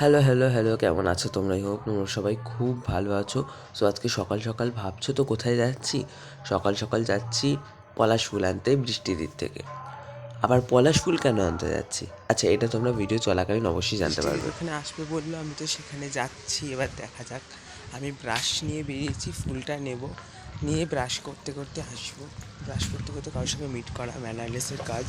Hello hello hello কেমন আছো তোমরাই হোক তোমরা সবাই খুব ভালো আছো। সো আজকে সকাল সকাল ভাবছ তো কোথায় যাচ্ছি? সকাল সকাল যাচ্ছি পলাশ ফুল আনতে বৃষ্টিদির থেকে। আবার পলাশ ফুল কেন আনতে যাচ্ছি? আচ্ছা এটা তোমরা ভিডিও চলাকালীন অবশ্যই জানতে পারবে। ওখানে আসবে বলল আমি তো সেখানে যাচ্ছি এবার দেখা যাক। আমি ব্রাশ নিয়ে বেরিয়েছি ফুলটা নেব। নিয়ে ব্রাশ করতে করতে আসব। ব্রাশ করতে করতে কারোর সঙ্গে মিট করা ম্যানারলেসের কাজ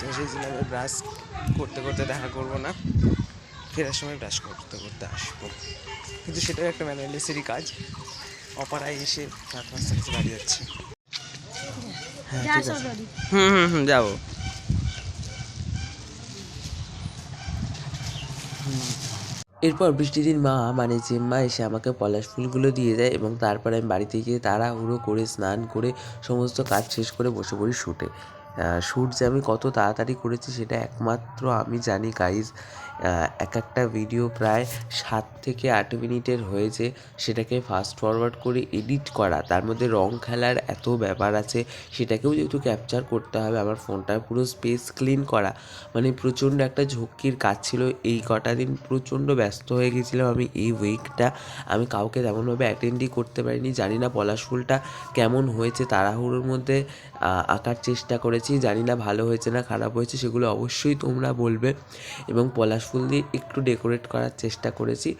তো সেই জন্য আমি ব্রাশ করতে করতে দেখা করব না। ফেরার সময় ব্রাশ করতে করতে আসব। কিন্তু সেটাও একটা ম্যানারলেসেরই কাজ। অপারায় এসে চার পাঁচটা কাছে বাড়ি যাচ্ছে হ্যাঁ হুম হুম হুম যাব। এরপর বৃষ্টিদিন মা মানে জেম্মা এসে আমাকে পলাশ ফুলগুলো দিয়ে দেয় এবং তারপরে আমি বাড়িতে গিয়ে তাড়াহুড়ো করে স্নান করে সমস্ত কাজ শেষ করে বসে পড়ি শ্যুটে শ্যুট যে আমি কত তাড়াতাড়ি করেছি সেটা একমাত্র আমি জানি গাইজ এক একটা ভিডিও প্রায় সাত থেকে আট মিনিটের হয়েছে সেটাকে ফাস্ট ফরওয়ার্ড করে এডিট করা। তার মধ্যে রং খেলার এত ব্যাপার আছে, সেটাকেও যেহেতু ক্যাপচার করতে হবে, আমার ফোনটার পুরো স্পেস ক্লিন করা। মানে প্রচণ্ড একটা ঝক্কির কাজ ছিল, এই কটা দিন প্রচণ্ড ব্যস্ত হয়ে গেছিলাম আমি এই উইকটা আমি কাউকে তেমনভাবে অ্যাটেন্ডই করতে পারিনি, জানি না পলাশ ফুলটা কেমন হয়েছে, তাড়াহুড়োর মধ্যে আঁকার চেষ্টা করেছি, জানি না ভালো হয়েছে না খারাপ হয়েছে, সেগুলো অবশ্যই তোমরা বলবে। এবং পলাশ ফুল দিয়ে একটু ডেকোরেট করার চেষ্টা করেছি।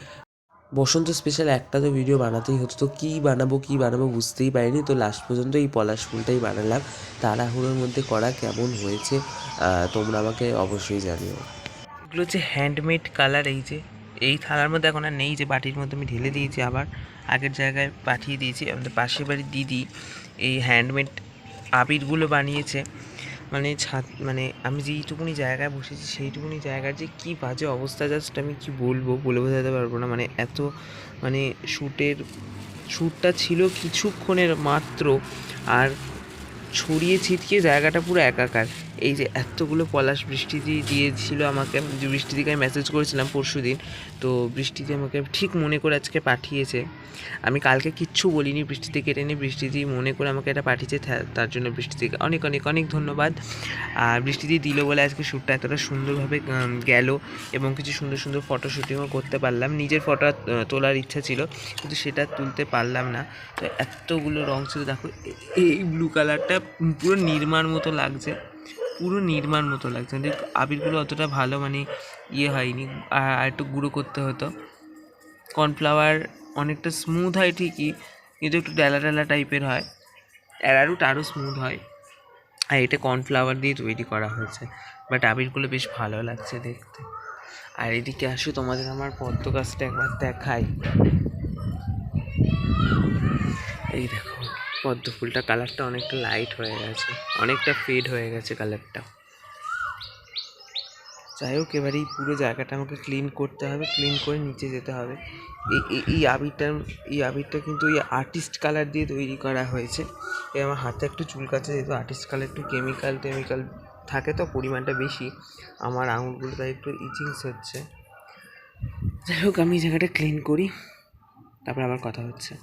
বসন্ত স্পেশাল একটা তো ভিডিও বানাতেই হতো, তো কী বানাবো কী বানাবো বুঝতেই পারিনি। তো লাস্ট পর্যন্ত এই পলাশ ফুলটাই বানালাম। তাড়াহুড়োর মধ্যে করা কেমন হয়েছে তোমরা আমাকে অবশ্যই জানিও। এগুলো হচ্ছে হ্যান্ডমেড কালার এই যে, এই থালার মধ্যে এখন আর নেই, যে বাটির মধ্যে আমি ঢেলে দিয়েছি আবার আগের জায়গায় পাঠিয়ে দিয়েছি। আমাদের পাশের বাড়ির দিদি এই হ্যান্ডমেড আবিরগুলো বানিয়েছে। মানে ছাদ মানে আমি যেইটুকুনি জায়গায় বসেছি, সেইটুকুনি জায়গার যে কী বাজে অবস্থা জাস্ট আমি কি বলব, বলে বোঝাতে পারব না। মানে এত মানে শ্যুটের শ্যুটটা ছিল কিছুক্ষণের মাত্র, আর ছড়িয়ে ছিটকে জায়গাটা পুরো একাকার। এই যে এতগুলো পলাশ বৃষ্টিদি দিয়েছিল আমাকে, যে বৃষ্টিদিকে আমি মেসেজ করেছিলাম পরশু দিন, তো বৃষ্টিদি আমাকে ঠিক মনে করে আজকে পাঠিয়েছে। আমি কালকে কিচ্ছু বলিনি বৃষ্টিতে কেটে নিয়ে বৃষ্টিদি মনে করে আমাকে এটা পাঠিয়েছে তার জন্য বৃষ্টিদিকে অনেক অনেক অনেক ধন্যবাদ। আর বৃষ্টিদি দিল বলে আজকে শ্যুটটা এতটা সুন্দরভাবে গেল এবং কিছু সুন্দর সুন্দর ফটো শ্যুটিংও করতে পারলাম। নিজের ফটো তোলার ইচ্ছা ছিল, কিন্তু সেটা তুলতে পারলাম না। তো এতগুলো রং ছিল, দেখো এই ব্লু কালারটা পুরো নির্মাণ মতো লাগছে। পুরো নির্মাণ মতো লাগছে। মানে আবিরগুলো অতটা ভালো মানে ইয়ে হয়নি। আর একটু গুঁড়ো করতে হতো। কর্নফ্লাওয়ার অনেকটা স্মুথ হয় ঠিকই, কিন্তু একটু ডেলা ডেলা টাইপের হয়। অ্যারারুট আরও স্মুথ হয়। আর এটা কর্নফ্লাওয়ার দিয়ে তৈরি করা হয়েছে। বাট আবিরগুলো বেশ ভালো লাগছে দেখতে। আর এদিকে আসো, তোমাদের আমার পদ্ম গাছটা একবার দেখাই। এই দেখো। পদ্ম ফুলটা কালারটা অনেকটা লাইট হয়ে গেছে, অনেকটা ফেড হয়ে গেছে কালারটা। যাই হোক, এবার এই পুরো জায়গাটা আমাকে ক্লিন করতে হবে ক্লিন করে নিচে যেতে হবে। এই, এই- আবিরটা এই আবিরটা কিন্তু এই আর্টিস্ট কালার দিয়ে তৈরি করা হয়েছে। এই আমার হাতে একটু চুল কাছে যেহেতু আর্টিস্ট কালার একটু কেমিক্যাল টেমিক্যাল থাকে তো, পরিমাণটা বেশি। আমার আঙুলগুলো তাই একটু ইচিংস হচ্ছে। যাই হোক, আমি এই জায়গাটা ক্লিন করি, তারপর আবার কথা হচ্ছে।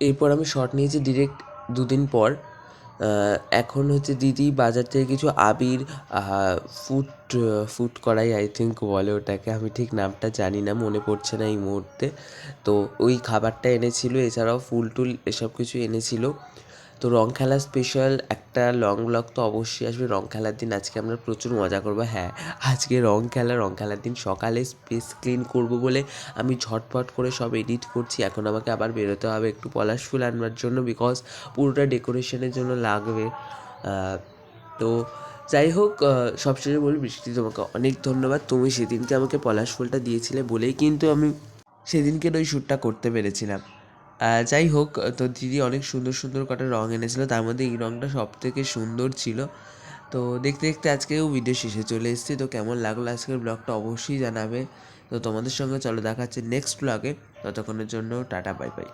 এরপর আমি শর্ট নিয়েছি ডিরেক্ট দুদিন পর। এখন হচ্ছে দিদি বাজার থেকে কিছু আবির ফুট ফুট করাই আই থিঙ্ক বলে ওটাকে। আমি ঠিক নামটা জানি না, মনে পড়ছে না এই মুহূর্তে। তো ওই খাবারটা এনেছিল, এছাড়াও ফুল টুল এসব কিছু এনেছিল। তো রং খেলা স্পেশাল একটা লং ব্লগ তো অবশ্যই আসবে। রং খেলার দিন আজকে আমরা প্রচুর মজা করব। হ্যাঁ আজকে রং খেলা, রং খেলার দিন সকালে স্পেস ক্লিন করব বলে আমি ঝটপট করে সব এডিট করছি। এখন আমাকে আবার বেরোতে হবে একটু পলাশ ফুল আনবার জন্য বিকজ পুরোটা ডেকোরেশনের জন্য লাগবে। তো যাই হোক সবশেষে বলি, বৃষ্টি তোমাকে অনেক ধন্যবাদ। তুমি সেদিনকে আমাকে পলাশ ফুলটা দিয়েছিলে বলেই কিন্তু আমি সেদিনকে ওই শ্যুটটা করতে পেরেছিলাম। যাই হোক, তো দিদি অনেক সুন্দর সুন্দর কটা রঙ এনেছিল। তার মধ্যে এই রঙটা সব থেকে সুন্দর ছিল। তো দেখতে দেখতে আজকেও ভিডিও শেষে চলে এসেছি। তো কেমন লাগল আজকের ব্লগটা অবশ্যই জানাবে। তো তোমাদের সঙ্গে চলো দেখাচ্ছে নেক্সট ব্লগে ততক্ষণের জন্য টাটা বাই বাই